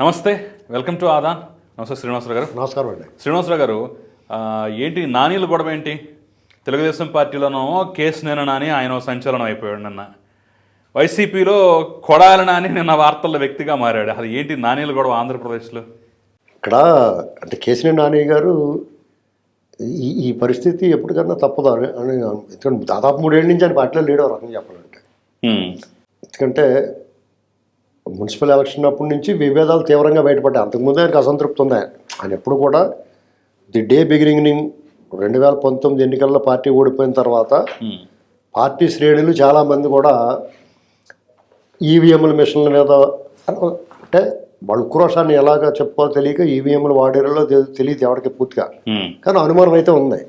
నమస్తే welcome to Aadan. నమస్తే శ్రీనివాసరావు గారు. నమస్కారం అండి. శ్రీనివాసరావు గారు ఏంటి నానీల గొడవ ఏంటి? తెలుగుదేశం పార్టీలోనో కేసు నేను నాని ఆయన సంచలనం అయిపోయాడు నిన్న. వైసీపీలో కొడాలి నాని నిన్న వార్తల్లో వ్యక్తిగా మారాడు. అది ఏంటి నానీల గొడవ ఆంధ్రప్రదేశ్లో? ఇక్కడ అంటే కేసీఆర్ నాని గారు ఈ ఈ పరిస్థితి ఎప్పటికన్నా తప్పదు అని అని ఎందుకంటే దాదాపు మూడేళ్ళ నుంచి ఆయన పార్టీలో లీడర్ రకంగా చెప్పాలంటే. ఎందుకంటే మున్సిపల్ ఎలక్షన్ అప్పటి నుంచి విభేదాలు తీవ్రంగా బయటపడ్డాయి. అంతకుముందు ఆయనకు అసంతృప్తి ఉంది? ఆయన ఎప్పుడు కూడా ది డే బిగినింగ్ రెండు వేల పంతొమ్మిది ఎన్నికల్లో పార్టీ ఓడిపోయిన తర్వాత హ్మ్. పార్టీ శ్రేణులు చాలామంది కూడా ఈవీఎంల మిషన్ల మీద అంటే వాళ్ళ ఉక్రోషాన్ని ఎలాగ చెప్పుకోవాలో తెలియక ఈవీఎంలు వాడేలో తెలియదు ఎవరికి పూర్తిగా. హ్మ్. కానీ అనుమానం అయితే ఉంది.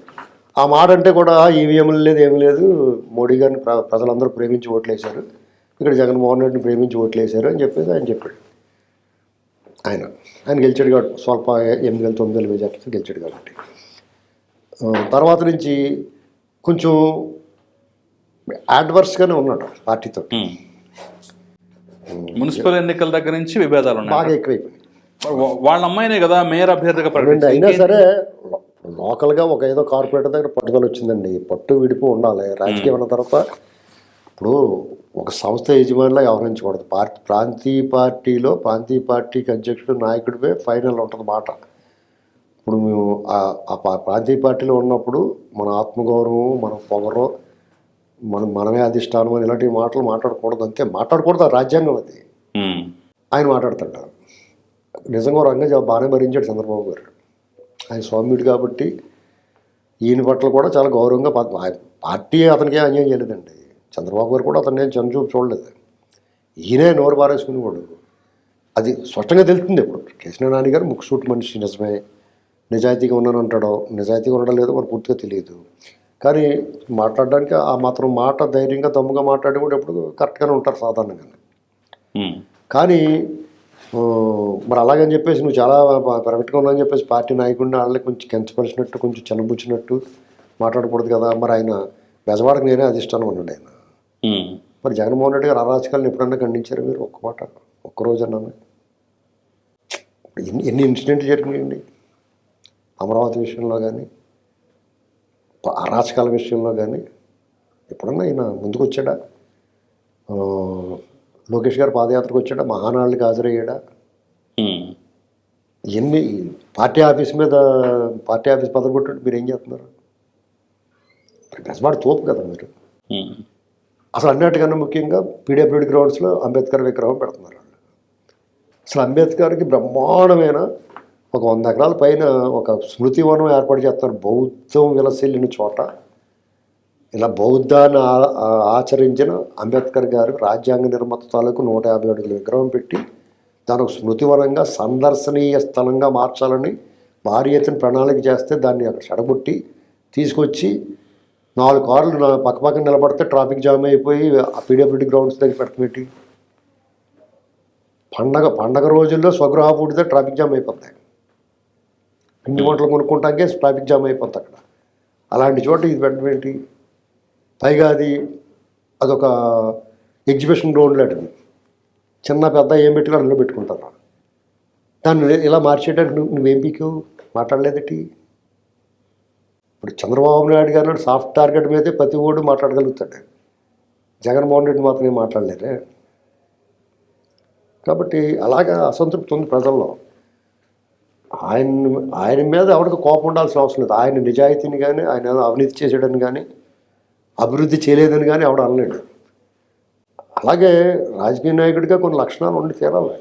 ఆ మాట అంటే కూడా ఈవీఎంలు లేదు ఏమీ లేదు. మోడీ గారిని ప్ర- ప్రజలందరూ ప్రేమించి ఓట్లేశారు. ఇక్కడ జగన్మోహన్ రెడ్డిని ప్రేమించి ఓట్లేశారు అని చెప్పేసి ఆయన చెప్పాడు. ఆయన ఆయన గెలిచాడు కాబట్టి స్వల్ప ఎనిమిది వేల తొమ్మిది వేల మెజార్టీతో గెలిచాడు కాబట్టి. తర్వాత నుంచి కొంచెం యాడ్వర్స్గానే ఉన్నాడు పార్టీతో. మున్సిపల్ ఎన్నికల దగ్గర నుంచి విభేదాలు ఉన్నాయి. బాగా ఎక్కువైపోయింది వా- వాళ్ళ అమ్మాయినే కదా మేయర్ అభ్యర్థిగా రెండు ప్రకటించారు అయినా సరే లోకల్గా ఒక ఏదో కార్పొరేటర్ దగ్గర పట్టుదల వచ్చిందండి. పట్టు విడిపు ఉండాలి. రాజకీయం అన్న తర్వాత ఇప్పుడు ఒక సంస్థ యజమానిలా వ్యవహరించకూడదు పార్టీ ప్రాంతీయ పార్టీలో ప్రాంతీయ పార్టీకి అధ్యక్షుడు నాయకుడివే ఫైనల్ ఉంటుంది మాట. ఇప్పుడు మేము ఆ- ప్రాంతీయ పార్టీలో ఉన్నప్పుడు మన ఆత్మగౌరవం మన పొగరు మనం మనమే అధిష్టానం అని ఇలాంటి మాటలు మాట్లాడకూడదు. అంతే మాట్లాడకూడదు ఆ రాజ్యాంగం అది. ఆయన మాట్లాడుతుంటారు నిజంగా రంగా బాగానే భరించాడు చంద్రబాబు గారు. ఆయన సౌమ్యుడు కాబట్టి ఈయన పట్ల కూడా చాలా గౌరవంగా పార్టీ అతనికి అన్యాయం చేయలేదండి. చంద్రబాబు గారు కూడా అతన్ని ఏం చంద్రచూపు చూడలేదు. ఈయనే నోరు పారేసుకునేవాడు. అది స్పష్టంగా తెలుస్తుంది ఇప్పుడు. కేసీఆర్ నాని గారు ముక్కుసూటి మనిషి నిజమే. నిజాయితీగా ఉన్నాను అంటాడో నిజాయితీగా ఉండడం లేదో మనకు పూర్తిగా తెలియదు. కానీ మాట్లాడడానికి ఆ మాత్రం మాట ధైర్యంగా దమ్ముగా మాట్లాడి కూడా ఎప్పుడు కరెక్ట్గానే ఉంటారు సాధారణంగా. కానీ మరి అలాగని చెప్పేసి నువ్వు చాలా పర్ఫెక్ట్గా ఉన్నావు అని చెప్పేసి పార్టీ నాయకుడిని వాళ్ళని కొంచెం కెంచపరిచినట్టు కొంచెం చిన్నబుచ్చినట్టు మాట్లాడకూడదు కదా. మరి ఆయన బెజవాడకు నేనే అధిష్టానం అన్నాడు ఆయన. మరి జగన్మోహన్ రెడ్డి గారు అరాచకాలను ఎప్పుడన్నా ఖండించారు మీరు? ఒక్క మాట ఒక్కరోజు అన్నాను ఎన్ని ఎన్ని ఇన్సిడెంట్లు జరిగినాయండి? అమరావతి విషయంలో కానీ అరాచకాల విషయంలో కానీ ఎప్పుడన్నా ఆయన ముందుకు వచ్చాడా లోకేష్ గారు పాదయాత్రకు వచ్చాడా? మహానాళ్ళకి హాజరయ్యాడా? హ్మ్. ఎన్ని పార్టీ ఆఫీస్ మీద పార్టీ ఆఫీస్ పదకొట్టు మీరు ఏం చేస్తున్నారు బెజవాడ తోపు కదా మీరు. హ్మ్. అసలు అన్నిటికన్నా ముఖ్యంగా పీడబ్ల్యూడి గ్రౌండ్స్లో అంబేద్కర్ విగ్రహం పెడుతున్నారు వాళ్ళు. అసలు అంబేద్కర్కి బ్రహ్మాండమైన ఒక వంద ఎకరాల పైన ఒక స్మృతి వనం ఏర్పాటు చేస్తారు బౌద్ధం విలసిల్లిన చోట. ఇలా బౌద్ధాన్ని ఆచరించిన అంబేద్కర్ గారు రాజ్యాంగ నిర్మాత తాలూకు నూట యాభై అడుగుల విగ్రహం పెట్టి దాని ఒక స్మృతివనంగా సందర్శనీయ స్థలంగా మార్చాలని భారీ ఎత్తున ప్రణాళిక చేస్తే దాన్ని అక్కడ చెడగొట్టి తీసుకొచ్చి నాలుగు కార్లు పక్క పక్కన నిలబడితే ట్రాఫిక్ జామ్ అయిపోయి పీడబ్ల్యూడి గ్రౌండ్స్ దగ్గర పెట్టబెట్టి పండగ పండగ రోజుల్లో స్వగృహ పూడితే ట్రాఫిక్ జామ్ అయిపోతాయి పిండి వంటలు కొనుక్కుంటాకే ట్రాఫిక్ జామ్ అయిపోతుంది అక్కడ. అలాంటి చోట ఇది పెట్టడం ఏంటి? పైగా అది అదొక ఎగ్జిబిషన్ గ్రౌండ్ లాంటిది. చిన్న పెద్ద ఏం పెట్టుకుని అందులో పెట్టుకుంటారు. దాన్ని ఇలా మార్చేటట్టు నువ్వు నువ్వేం పీకు మాట్లాడలేదటి ఇప్పుడు చంద్రబాబు నాయుడు గారు సాఫ్ట్ టార్గెట్ మీదే ప్రతి ఓడు మాట్లాడగలుగుతాడు. జగన్మోహన్ రెడ్డి మాత్రం ఏం మాట్లాడలేరే. కాబట్టి అలాగా అసంతృప్తి ఉంది ప్రజల్లో. ఆయన ఆయన మీద ఎవరికి కోపం ఉండాల్సిన అవసరం లేదు. ఆయన నిజాయితీని కానీ ఆయన ఏదో అవినీతి చేసాడని కానీ అభివృద్ధి చేయలేదని కానీ ఎవడు అనలేడు. అలాగే రాజకీయ నాయకుడిగా కొన్ని లక్షణాలు ఉండి తీరాలి.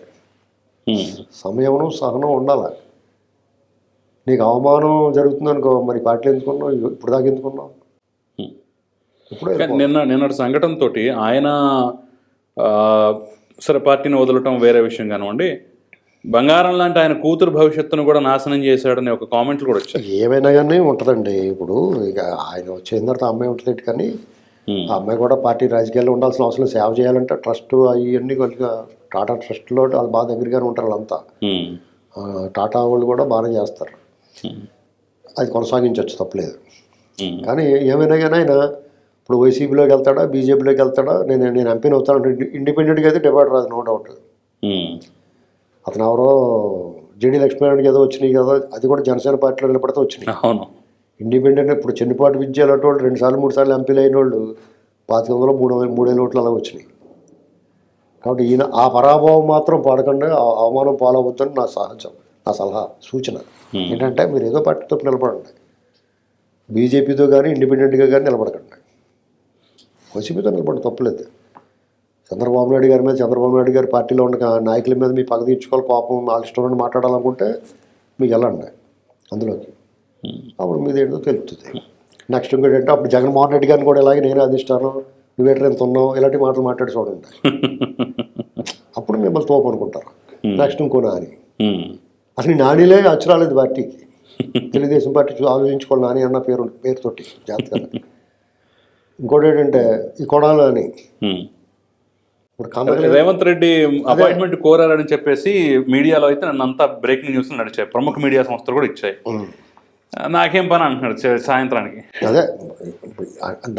సమయమును సహనం ఉండాలి. నీకు అవమానం జరుగుతుంది అనుకో మరి పార్టీలు ఎందుకున్నావు ఇప్పుడు దాకా ఎందుకున్నావు. ఇప్పుడే నిన్న నిన్నటి సంఘటనతో ఆయన సరే పార్టీని వదలటం వేరే విషయం కానివ్వండి బంగారం లాంటి ఆయన కూతురు భవిష్యత్తును కూడా నాశనం చేశాడని ఒక కామెంట్లు కూడా వచ్చాయి ఏమైనా కానీ ఉంటుందండి ఇప్పుడు ఇక ఆయన వచ్చిన తర్వాత అమ్మాయి ఉంటుంది కానీ. ఆ అమ్మాయి కూడా పార్టీ రాజకీయాల్లో ఉండాల్సిన అవసరం. సేవ చేయాలంటే ట్రస్ట్ అవన్నీ కొద్దిగా టాటా ట్రస్ట్లో వాళ్ళు బాగా దగ్గరగానే ఉంటారు వాళ్ళంతా టాటా వాళ్ళు కూడా బాగానే చేస్తారు. అది కొనసాగించవచ్చు తప్పలేదు. కానీ ఏమైనా కానీ ఆయన ఇప్పుడు వైసీపీలోకి వెళ్తాడా బీజేపీలోకి వెళ్తాడా నేను నేను ఎంపీని అవుతాను ఇండిపెండెంట్గా అయితే డిబేట్ రాదు నో డౌట్. అతను ఎవరో జేడీ లక్ష్మీనారాయణకి ఏదో వచ్చినాయి కదా అది కూడా జనసేన పార్టీలో నిలబడితే వచ్చినాయి. అవును. ఇండిపెండెంట్ ఇప్పుడు చెన్నిపాటి విద్యలు వాళ్ళు రెండు సార్లు మూడు సార్లు ఎంపీలు అయిన వాళ్ళు పాతిక వందలు మూడు వందలు మూడేళ్ళ ఓట్లు అలా వచ్చినాయి. కాబట్టి ఈయన ఆ పరాభవం మాత్రం పడకుండా ఆ అవమానం పాలవద్దని నా సహజం నా సలహా సూచన. ఏంటంటే మీరు ఏదో పార్టీతో నిలబడండి. బీజేపీతో కానీ ఇండిపెండెంట్గా కానీ నిలబడకండి. వైసీపీతో నిలబడి తప్పలేదు. చంద్రబాబు నాయుడు గారి మీద చంద్రబాబు నాయుడు గారి పార్టీలో ఉన్న నాయకుల మీద మీ పగ తీర్చుకోవాలి పాపం వాళ్ళ ఇష్టం మాట్లాడాలనుకుంటే మీకు వెళ్ళండి అందులోకి. అప్పుడు మీద ఏంటో తెలుస్తుంది. నెక్స్ట్ ఇంకోటి అంటే అప్పుడు జగన్మోహన్ రెడ్డి గారిని కూడా ఇలాగే నేనే అధిష్టానం నువ్వేటర్ ఎంత ఉన్నావు ఇలాంటి మాటలు మాట్లాడి చూడండి. అప్పుడు మిమ్మల్ని తోపు అనుకుంటారు. నెక్స్ట్ ఇంకో నాని. అసలు నానిలే అచ్చురాలేదు పార్టీకి. తెలుగుదేశం పార్టీ ఆలోచించుకోవాలి నాని అన్న పేరు పేరుతోటి జాతకాలు ఇంకోటి ఏంటంటే ఈ కొడాలు అని. రేవంత్ రెడ్డి అపాయింట్మెంట్ కోరారని చెప్పేసి మీడియాలో అయితే నన్ను అంతా బ్రేకింగ్ న్యూస్ నడిచాయి. ప్రముఖ మీడియా సంస్థలు కూడా ఇచ్చాయి. నాకేం పని అంటున్నాడు సాయంత్రానికి. అదే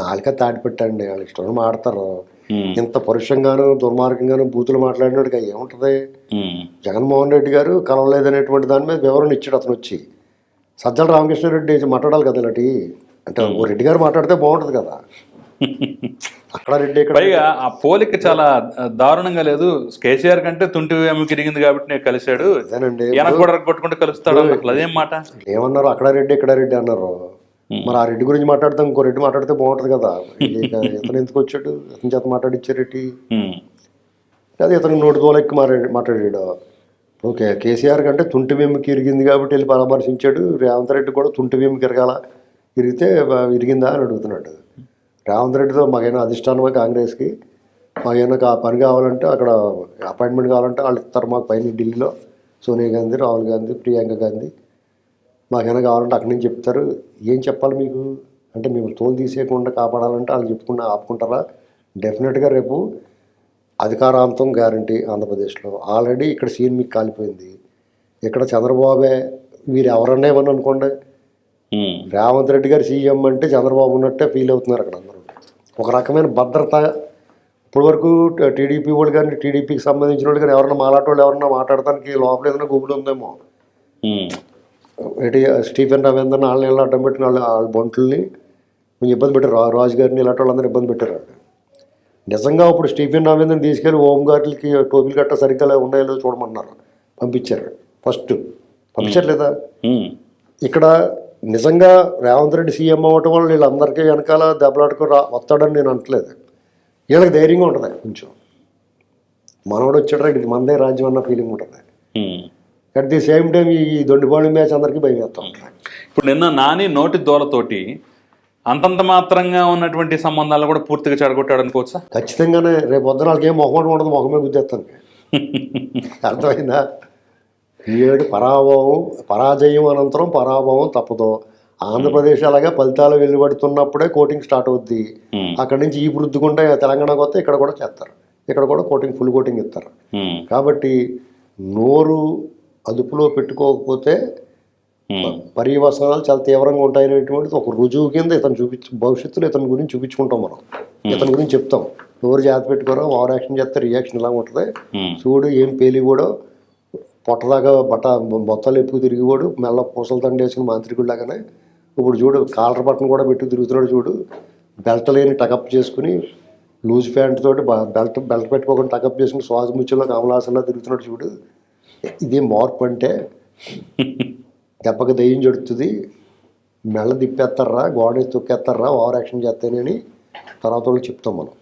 నాలుక తాటి పెట్టండి వాళ్ళు ఇష్టం మాడతారు. ఉమ్. ఇంత పరుషంగాను దుర్మార్గంగాను బూతులు మాట్లాడినట్టుగా ఏముంటుంది. జగన్మోహన్ రెడ్డి గారు కలవలేదనేటువంటి దాని మీద వివరణ ఇచ్చాడు అతను వచ్చి. సజ్జల రామకృష్ణారెడ్డి మాట్లాడాలి కదా ఇలాంటి? అంటే ఓ రెడ్డి గారు మాట్లాడితే బాగుంటుంది కదా. అక్కడ రెడ్డి పైగా ఆ పోలిక చాలా దారుణంగా లేదు. కేసీఆర్ కంటే తుంటి ఎముక ఇరిగింది కాబట్టి నేను కలిశాడు. వెనక కూడా కొట్టుకుంటూ కలుస్తాడు అదేం మాట? ఏమన్నారు? అక్కడ రెడ్డి ఇక్కడ రెడ్డి అన్నారు. మరి ఆ రెడ్డి గురించి మాట్లాడతాం ఇంకో రెడ్డి మాట్లాడితే బాగుంటుంది కదా. ఇతను ఎందుకు వచ్చాడు? ఇతని చేత మాట్లాడిచ్చే రెడ్డి. ఉమ్. అదే ఇతను నోటి దోలెక్కి మాట్లాడి మాట్లాడాడు. ఓకే కేసీఆర్ కంటే తుంటి వెమ్మికి ఇరిగింది కాబట్టి వెళ్ళి పరామర్శించాడు. రేవంత్ రెడ్డి కూడా తుంటి వెమ్మికి ఇరగాల ఇరిగితే ఇరిగిందా అని అడుగుతున్నాడు. రేవంత్ రెడ్డితో మాకైనా అధిష్టానమా కాంగ్రెస్కి? మాకైనా పని కావాలంటే అక్కడ అపాయింట్మెంట్ కావాలంటే వాళ్ళు ఇస్తారు మాకు పైన ఢిల్లీలో. సోనియా గాంధీ రాహుల్ గాంధీ ప్రియాంక గాంధీ. మాకైనా కావాలంటే అక్కడి నుంచి చెప్తారు. ఏం చెప్పాలి మీకు? అంటే మేము తోలు తీసేయకుండా కాపాడాలంటే వాళ్ళు చెప్పుకున్నా ఆపుకుంటారా? డెఫినెట్గా రేపు అధికారాంతం గ్యారంటీ ఆంధ్రప్రదేశ్లో. ఆల్రెడీ ఇక్కడ సీన్ మీకు కాలిపోయింది. ఇక్కడ చంద్రబాబే వీరు ఎవరన్నా ఏమని అనుకోండి. రేవంత్ రెడ్డి గారు సీఎం అంటే చంద్రబాబు ఉన్నట్టే ఫీల్ అవుతున్నారు అక్కడ అందరూ. ఒక రకమైన భద్రత. ఇప్పటివరకు టీడీపీ వాళ్ళు కానీ టీడీపీకి సంబంధించిన వాళ్ళు కానీ ఎవరన్నా మాలాంటి వాళ్ళు ఎవరన్నా మాట్లాడటానికి లోపల ఏదైనా గుబులు ఉందేమో. ఏంటి స్టీఫెన్ రవీంద్రన్ వాళ్ళని ఇలా అడ్డం పెట్టిన వాళ్ళ వాళ్ళ బంటుల్ని కొంచెం ఇబ్బంది పెట్టారు. రా- రాజు గారిని ఇలాంటి వాళ్ళందరూ ఇబ్బంది పెట్టారు. నిజంగా ఇప్పుడు స్టీఫెన్ రవీంద్రని తీసుకెళ్ళి హోమ్ గార్డులకి టోపీలు గట్ట సరిగ్గా ఉన్నాయో లేదో చూడమన్నారు. పంపించారు. ఫస్ట్ పంపించట్లేదా. ఇక్కడ నిజంగా రేవంత్ రెడ్డి సీఎం అవ్వటం వల్ల వీళ్ళందరికీ వెనకాల దెబ్బలాడుకు రా వస్తాడని నేను అనట్లేదు. వీళ్ళకి ధైర్యంగా ఉంటుంది కొంచెం. మనోడు వచ్చాడు ఇది మందే రాజ్యం అన్న ఫీలింగ్ ఉంటుంది. అట్ ది సేమ్ టైం ఈ దొండిపాళి మ్యాచ్ అందరికీ భయం వేస్తూ ఉంటుంది. ఇప్పుడు నిన్న నాని నోటి దోలతోటి అంతంత మాత్రంగా ఉన్నటువంటి సంబంధాలు కూడా పూర్తిగా చెడగొట్టాడు అనుకోవచ్చా? ఖచ్చితంగానే రేపు పొద్దున వాళ్ళకి ఏం మొహమాట ఉండదు మొహమే గుద్దేస్తాను అర్థమైందా? ఈ ఏడు పరాభవం పరాజయం అనంతరం పరాభవం తప్పదు. ఆంధ్రప్రదేశ్ అలాగే ఫలితాలు వెలువడుతున్నప్పుడే కోటింగ్ స్టార్ట్ అవుద్ది. అక్కడి నుంచి ఈ వృద్ధికుంటే తెలంగాణకు వస్తే ఇక్కడ కూడా చేస్తారు. ఇక్కడ కూడా కోటింగ్ ఫుల్ కోటింగ్ ఇస్తారు. కాబట్టి నోరు అదుపులో పెట్టుకోకపోతే. పర్యవసనాలు చాలా తీవ్రంగా ఉంటాయనేటువంటిది ఒక రుజువు కింద ఇతను చూపించి భవిష్యత్తులో ఇతని గురించి చూపించుకుంటాం మనం. ఇతని గురించి చెప్తాం. నోరు జాగ్రత్త పెట్టుకోరా ఓవర్ యాక్షన్ చేస్తే రియాక్షన్ ఇలా ఉంటుంది. చూడు ఏం పేలి కూడా పొట్టదాకా బట్ట బొత్తాలు ఎప్పుకు తిరిగి కూడా మెల్ల పూసలు తండేసిన మాంత్రికుడిలాగానే. ఇప్పుడు చూడు కాలర్ బట్టన్ కూడా పెట్టి తిరుగుతున్నాడు చూడు. బెల్ట్ లేని టకప్ చేసుకుని లూజ్ ప్యాంట్ తోటి బెల్ట్ బెల్ట్ పెట్టుకోకుండా టకప్ చేసుకుని శ్వాస ముచ్చుల్లో కమలాసంలో తిరుగుతున్నాడు చూడు. ఇది మార్పు అంటే దెబ్బకి దయ్యం జడుతుంది మెల్ల తిప్పేస్తారా గోడ తొక్కేస్తారా ఓవర్ యాక్షన్ చేస్తానని తర్వాత వాళ్ళు చెప్తాం మనం.